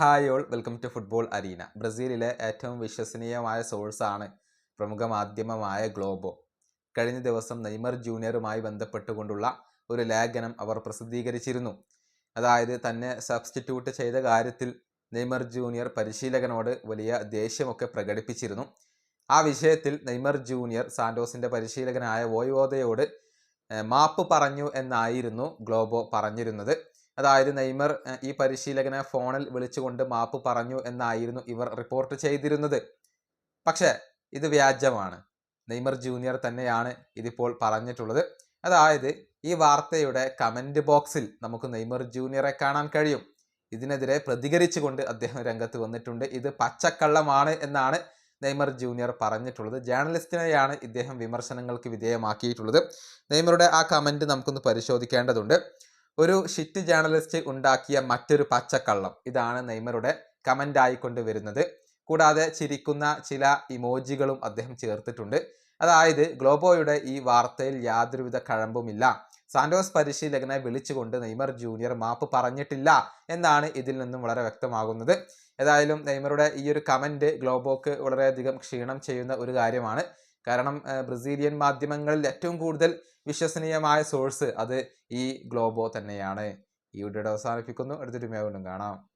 Hi all welcome to football arena ബ്രസീലിലെ ഏറ്റവും വിശ്വസനീയമായ സോഴ്സാണ് പ്രമുഖ മാധ്യമമായ ഗ്ലോബോ കഴിഞ്ഞ ദിവസം നെയ്മർ ജൂനിയറുമായി ബന്ധപ്പെട്ടുകൊണ്ടുള്ള ഒരു ലേഖനം അവർ പ്രസിദ്ധീകരിച്ചിരുന്നു. അതായത് തന്നെ സബ്സ്റ്റിറ്റ്യൂട്ട് ചെയ്ത കാര്യത്തിൽ നെയ്മർ ജൂനിയർ പരിശീലകനോട് വലിയ ദേഷ്യമൊക്കെ പ്രകടിപ്പിച്ചിരുന്നു. ആ വിഷയത്തിൽ നെയ്മർ ജൂനിയർ സാന്റോസിന്റെ പരിശീലകനായ വോയ്വോദയോട് മാപ്പ് പറഞ്ഞു എന്നായിരുന്നു ഗ്ലോബോ പറഞ്ഞിരുന്നത്. അതായത് നെയ്മർ ഈ പരിശീലകനെ ഫോണിൽ വിളിച്ചുകൊണ്ട് മാപ്പ് പറഞ്ഞു എന്നായിരുന്നു ഇവർ റിപ്പോർട്ട് ചെയ്തിരുന്നത്. പക്ഷേ ഇത് വ്യാജമാണ്. നെയ്മർ ജൂനിയർ തന്നെയാണ് ഇതിപ്പോൾ പറഞ്ഞിട്ടുള്ളത്. അതായത് ഈ വാർത്തയുടെ കമന്റ് ബോക്സിൽ നമുക്ക് നെയ്മർ ജൂനിയറെ കാണാൻ കഴിയും. ഇതിനെതിരെ പ്രതികരിച്ചുകൊണ്ട് അദ്ദേഹം രംഗത്ത് വന്നിട്ടുണ്ട്. ഇത് പച്ചക്കള്ളമാണ് എന്നാണ് നെയ്മർ ജൂനിയർ പറഞ്ഞിട്ടുള്ളത്. ജേർണലിസ്റ്റിനെയാണ് ഇദ്ദേഹം വിമർശനങ്ങൾക്ക് വിധേയമാക്കിയിട്ടുള്ളത്. നെയ്മറുടെ ആ കമന്റ് നമുക്കൊന്ന് പരിശോധിക്കേണ്ടതുണ്ട്. ഒരു ഷിറ്റ് ജേണലിസ്റ്റ് ഉണ്ടാക്കിയ മറ്റൊരു പച്ചക്കള്ളം. ഇതാണ് നെയ്മറുടെ കമന്റ് ആയിക്കൊണ്ട് വരുന്നത്. കൂടാതെ ചിരിക്കുന്ന ചില ഇമോജികളും അദ്ദേഹം ചേർത്തിട്ടുണ്ട്. അതായത് ഗ്ലോബോയുടെ ഈ വാർത്തയിൽ യാതൊരുവിധ കഴമ്പുമില്ല. സാന്റോസ് പരിശീലകനെ വിളിച്ചുകൊണ്ട് നെയ്മർ ജൂനിയർ മാപ്പ് പറഞ്ഞിട്ടില്ല എന്നാണ് ഇതിൽ നിന്നും വളരെ വ്യക്തമാകുന്നത്. ഏതായാലും നെയ്മറുടെ ഈ ഒരു കമന്റ് ഗ്ലോബോക്ക് വളരെയധികം ക്ഷീണം ചെയ്യുന്ന ഒരു കാര്യമാണ്. കാരണം ബ്രസീലിയൻ മാധ്യമങ്ങളിൽ ഏറ്റവും കൂടുതൽ വിശ്വസനീയമായ സോഴ്സ് അത് ഈ ഗ്ലോബോ തന്നെയാണ്. ഈ വീഡിയോ അവസാനിപ്പിക്കുന്നു. അടുത്തൊരു വീണ്ടും കാണാം.